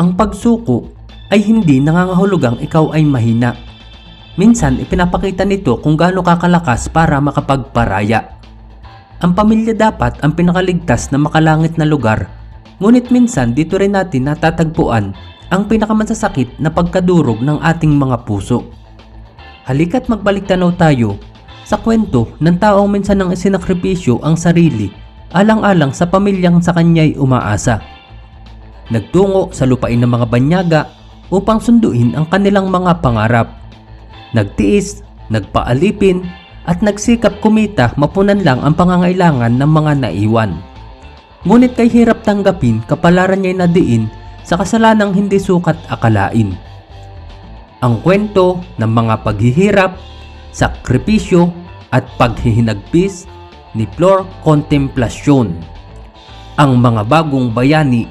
Ang pagsuko ay hindi nangangahulugang ikaw ay mahina. Minsan ipinapakita nito kung gaano kakalakas para makapagparaya. Ang pamilya dapat ang pinakaligtas na makalangit na lugar. Ngunit minsan dito rin natin natatagpuan ang pinakamasasakit na pagkadurog ng ating mga puso. Halika't magbalik tanaw tayo sa kwento ng taong minsan nang isinakripisyo ang sarili alang-alang sa pamilyang sa kanya'y umaasa. Nagtungo sa lupain ng mga banyaga upang sunduin ang kanilang mga pangarap. Nagtiis, nagpaalipin, at nagsikap kumita mapunan lang ang pangangailangan ng mga naiwan. Ngunit kay hirap tanggapin kapalaran niya'y nadiin sa kasalanang hindi sukat akalain. Ang kwento ng mga paghihirap, sakripisyo at paghihinagpis ni Flor Contemplacion. Ang mga bagong bayani